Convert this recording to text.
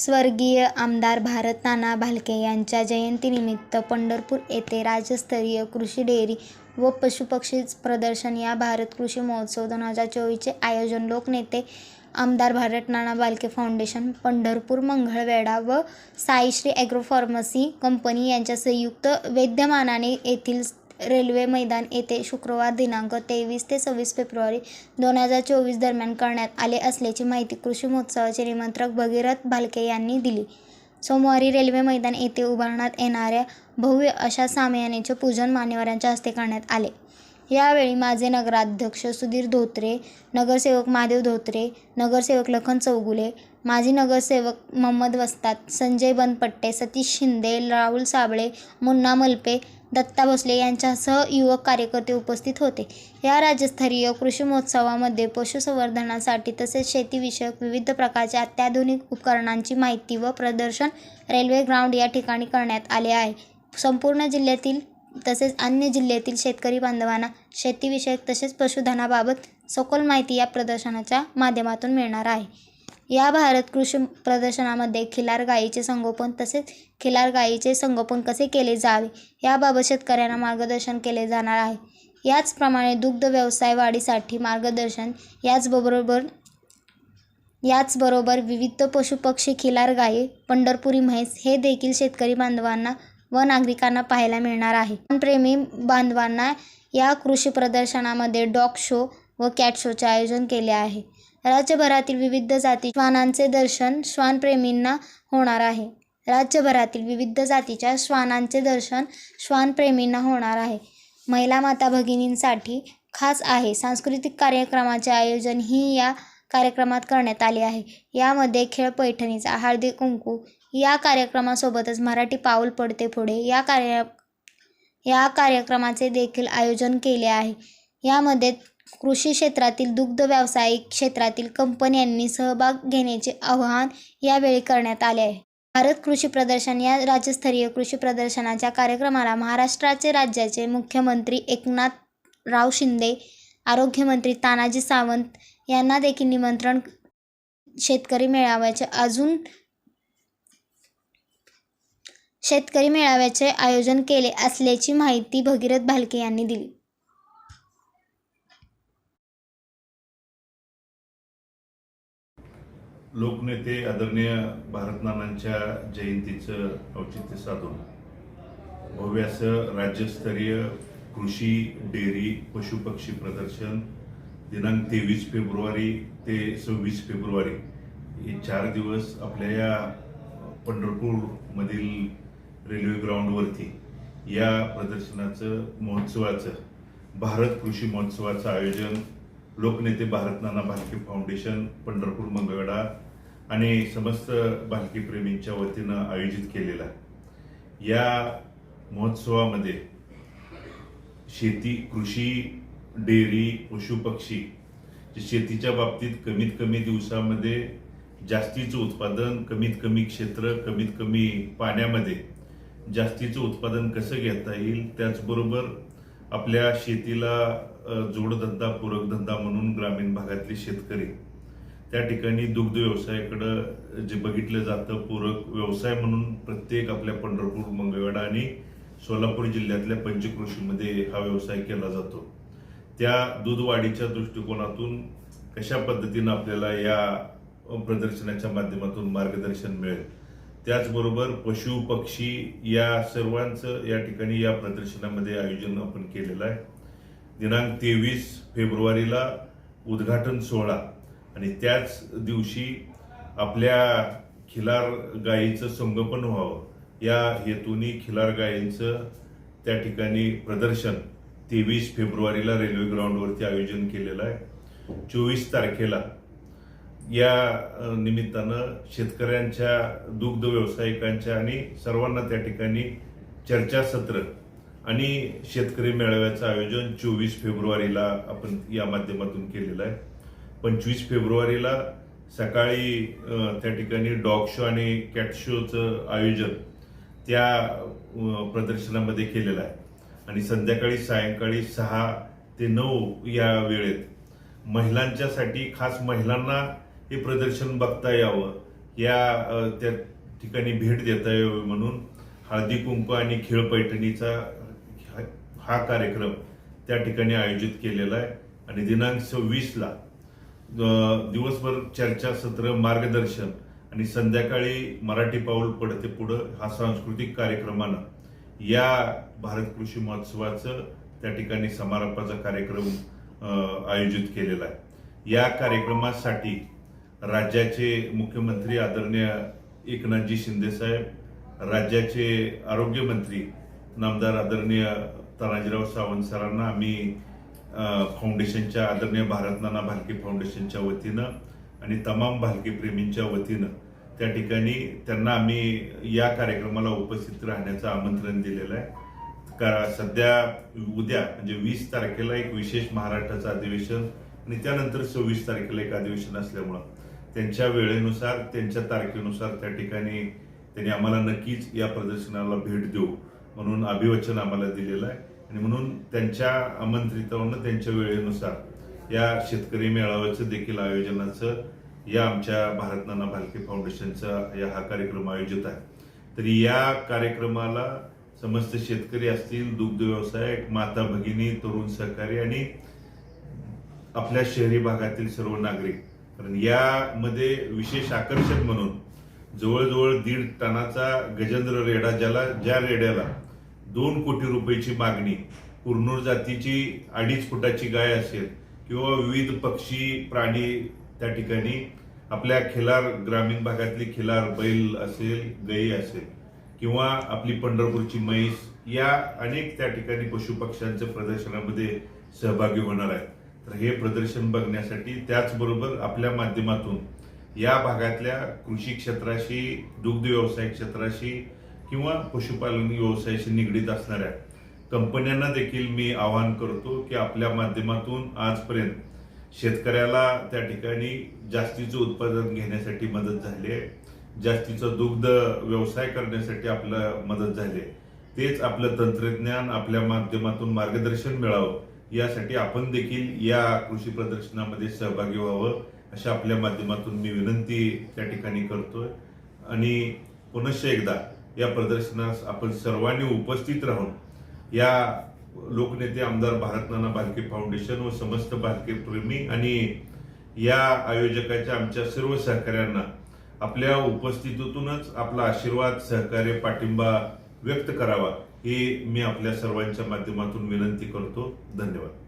स्वर्गीय आमदार भारत नाना भालके यांच्या जयंतीनिमित्त पंढरपूर येथे राज्यस्तरीय कृषी डेअरी व पशुपक्षी प्रदर्शन या भारत कृषी महोत्सव दोन हजार चोवीसचे आयोजन लोकनेते आमदार भारत नाना भालके फाउंडेशन पंढरपूर मंगळवेढा व साईश्री ॲग्रो फार्मसी कंपनी यांच्या संयुक्त विद्यमानाने येथील रेल्वे मैदान येथे शुक्रवार दिनांक तेवीस ते सव्वीस फेब्रुवारी दोन हजार चोवीस दरम्यान करण्यात आले असल्याची माहिती कृषी महोत्सवाचे निमंत्रक भगीरथ भालके यांनी दिली. सोमवारी रेल्वे मैदान येथे उभारण्यात येणाऱ्या भव्य अशा सामयानेचे पूजन मान्यवरांच्या हस्ते करण्यात आले. यावेळी माझे नगराध्यक्ष सुधीर धोत्रे नगरसेवक महादेव धोत्रे नगरसेवक लखन चौगुले माजी नगरसेवक मोहम्मद वस्ताद संजय बनपट्टे सतीश शिंदे राहुल साबळे मुन्ना मलपे दत्ता भोसले यांच्यासह युवक कार्यकर्ते उपस्थित होते. या राज्यस्तरीय कृषी महोत्सवामध्ये पशुसंवर्धनासाठी तसेच शेतीविषयक विविध प्रकारच्या अत्याधुनिक उपकरणांची माहिती व प्रदर्शन रेल्वे ग्राउंड या ठिकाणी करण्यात आले आहे. संपूर्ण जिल्ह्यातील तसेच अन्य जिल्ह्यातील शेतकरी बांधवांना शेतीविषयक तसेच पशुधनाबाबत सखोल माहिती या प्रदर्शनाच्या माध्यमातून मिळणार आहे. या भारत कृषी प्रदर्शनामध्ये खिलार गायीचे संगोपन तसेच खिलार गायीचे संगोपन कसे केले जावे याबाबत शेतकऱ्यांना मार्गदर्शन केले जाणार आहे. याचप्रमाणे दुग्ध व्यवसाय वाढीसाठी मार्गदर्शन याचबरोबर याचबरोबर विविध पशुपक्षी खिलार गायी पंढरपुरी म्हैस हे देखील शेतकरी बांधवांना व नागरिकांना पाहायला मिळणार आहे. प्रेमी बांधवांना या कृषी प्रदर्शनामध्ये डॉग शो व कॅट शोचे आयोजन केले आहे. राज्यभरातील विविध जाती श्वानांचे दर्शन श्वानप्रेमींना होणार आहे. राज्यभरातील विविध जातीच्या श्वानांचे दर्शन श्वानप्रेमींना होणार आहे. महिला माता भगिनींसाठी खास आहे. सांस्कृतिक कार्यक्रमाचे आयोजन ही या कार्यक्रमात करण्यात आले आहे. यामध्ये खेळ पैठणीचा हळदी कुंकू या कार्यक्रमासोबतच मराठी पाऊल पडते पुढे. या कार्य या कार्यक्रमाचे देखील आयोजन केले आहे. यामध्ये कृषी क्षेत्रातील दुग्ध व्यावसायिक क्षेत्रातील कंपन्यांनी सहभाग घेण्याचे आवाहन यावेळी करण्यात आले आहे. भारत कृषी प्रदर्शन या राज्यस्तरीय कृषी प्रदर्शनाच्या कार्यक्रमाला महाराष्ट्राचे राज्याचे मुख्यमंत्री एकनाथ राव शिंदे आरोग्यमंत्री तानाजी सावंत यांना देखील निमंत्रण शेतकरी मेळाव्याचे अजून शेतकरी मेळाव्याचे आयोजन केले असल्याची माहिती भगीरथ भालके यांनी दिली. लोकनेते आदरणीय भारतनानांच्या जयंतीचं औचित्य साधून भव्य असं राज्यस्तरीय कृषी डेअरी पशुपक्षी प्रदर्शन दिनांक तेवीस फेब्रुवारी ते सव्वीस फेब्रुवारी. हे चार दिवस आपल्या या पंढरपूरमधील रेल्वे ग्राउंडवरती या प्रदर्शनाचं महोत्सवाचं भारत कृषी महोत्सवाचं आयोजन लोकनेते भारत नाना भालके फाउंडेशन पंढरपूर मंगळवेढा आणि समस्त भालकी प्रेमींच्या वतीनं आयोजित केलेला. या महोत्सवामध्ये शेती कृषी डेअरी पशुपक्षी जे शेतीच्या बाबतीत कमीत कमी दिवसामध्ये जास्तीचं उत्पादन कमीत कमी क्षेत्र कमीत कमी पाण्यामध्ये जास्तीचं उत्पादन कसं घेता येईल त्याचबरोबर आपल्या शेतीला जोडधंदा पूरकधंदा म्हणून ग्रामीण भागातले शेतकरी. त्या ठिकाणी दुग्ध व्यवसायाकडं जे बघितलं जातं पूरक व्यवसाय म्हणून प्रत्येक आपल्या पंढरपूर मंगळवेढा आणि सोलापूर जिल्ह्यातल्या पंचकृषीमध्ये हा व्यवसाय केला जातो. त्या दूधवाढीच्या दृष्टिकोनातून कशा पद्धतीनं आपल्याला या प्रदर्शनाच्या माध्यमातून मार्गदर्शन मिळेल? त्याचबरोबर पशु पक्षी या सर्वांचं या ठिकाणी या प्रदर्शनामध्ये आयोजन आपण केलेलं आहे. दिनांक तेवीस फेब्रुवारीला उद्घाटन सोहळा आणि त्याच दिवशी आपल्या खिलार गायीचं संगोपन व्हावं. या हेतूनी खिलार गायींचं त्या ठिकाणी प्रदर्शन तेवीस फेब्रुवारीला रेल्वे ग्राउंडवरती आयोजन केलेलं आहे. चोवीस तारखेला या निमित्तानं शेतकऱ्यांच्या दुग्ध व्यावसायिकांच्या आणि सर्वांना त्या ठिकाणी चर्चासत्र आणि शेतकरी मेळाव्याचं आयोजन चोवीस फेब्रुवारीला आपण या माध्यमातून केलेलं आहे. पंचवीस फेब्रुवारीला सकाळी त्या ठिकाणी डॉग शो आणि कॅट शोचं आयोजन त्या प्रदर्शनामध्ये केलेलं आहे. आणि संध्याकाळी सायंकाळी सहा ते नऊ या वेळेत महिलांच्यासाठी खास महिलांना हे प्रदर्शन बघता यावं. या त्या ठिकाणी भेट देता यावी म्हणून हळदी कुंकू आणि खेळ पैठणीचा हा- हा कार्यक्रम त्या ठिकाणी आयोजित केलेला आहे. आणि दिनांक सव्वीसला दिवसभर चर्चासत्र मार्गदर्शन आणि संध्याकाळी मराठी पाऊल पडते पुढं हा सांस्कृतिक कार्यक्रमानं या भारत कृषी महोत्सवाचं त्या ठिकाणी समारोपाचा कार्यक्रम आयोजित केलेला आहे. या कार्यक्रमासाठी राज्याचे मुख्यमंत्री आदरणीय एकनाथजी शिंदेसाहेब राज्याचे आरोग्यमंत्री नामदार आदरणीय तानाजीराव सावंत सरांना आम्ही फाउंडेशनच्या आदरणीय भारत नाना भालके फाउंडेशनच्या वतीनं आणि तमाम भालके प्रेमींच्या वतीनं त्या ठिकाणी त्यांना आम्ही या कार्यक्रमाला उपस्थित राहण्याचं आमंत्रण दिलेलं आहे. का सध्या उद्या म्हणजे वीस तारखेला एक विशेष महाराष्ट्राचं अधिवेशन आणि त्यानंतर सव्वीस तारखेला एक अधिवेशन असल्यामुळं त्यांच्या वेळेनुसार त्यांच्या तारखेनुसार त्या ठिकाणी त्यांनी आम्हाला नक्कीच या प्रदर्शनाला भेट देऊ म्हणून अभिवचन आम्हाला दिलेलं आहे. आणि म्हणून त्यांच्या आमंत्रितावरनं त्यांच्या वेळेनुसार या शेतकरी मेळाव्याचं देखील आयोजनाचं या आमच्या भारत नाना भालके फाउंडेशनचा या हा कार्यक्रम आयोजित आहे. तर या कार्यक्रमाला समस्त शेतकरी असतील दुग्ध व्यवसाय माता भगिनी तरुण सहकारी आणि आपल्या शहरी भागातील सर्व नागरिक. कारण यामध्ये विशेष आकर्षक म्हणून जवळजवळ दीड टनाचा गजेंद्र रेडा ज्याला ज्या रेड्याला दोन कोटी रुपयाची मागणी कुरनूर जातीची अडीच फुटाची गाय असेल किंवा विविध पक्षी प्राणी त्या ठिकाणी आपल्या खिलार ग्रामीण भागातली खिलार बैल असेल गाई असेल किंवा आपली पंढरपूरची म्हैस या अनेक त्या ठिकाणी पशुपक्ष्यांच्या प्रदर्शनामध्ये सहभागी होणार आहे तर हे प्रदर्शन बघण्यासाठी त्याचबरोबर आपल्या माध्यमातून या भागातल्या कृषी क्षेत्राशी दुग्ध व्यवसाय क्षेत्राशी किंवा पशुपालन व्यवसायाशी निगडीत असणाऱ्या कंपन्यांना देखील मी आवाहन करतो की आपल्या माध्यमातून आजपर्यंत शेतकऱ्याला त्या ठिकाणी जास्तीचं उत्पादन घेण्यासाठी मदत झाली आहे. जास्तीचं दुग्ध व्यवसाय करण्यासाठी आपलं मदत झाली आहे. तेच आपलं तंत्रज्ञान आपल्या माध्यमातून मार्गदर्शन मिळावं यासाठी आपण देखील या कृषी प्रदर्शनामध्ये सहभागी व्हावं अशा आपल्या माध्यमातून मी विनंती त्या ठिकाणी करतोय. आणि पुनश्च एकदा या प्रदर्शनास आपण सर्वांनी उपस्थित राहून या लोकनेते आमदार भारतनाना बालके भालके फाउंडेशन व समस्त भालके प्रेमी आणि या आयोजकाच्या आमच्या सर्व सहकाऱ्यांना आपल्या उपस्थितीतूनच आपला आशीर्वाद सहकार्य पाठिंबा व्यक्त करावा ही मी आपल्या सर्वांच्या माध्यमातून विनंती करतो. धन्यवाद.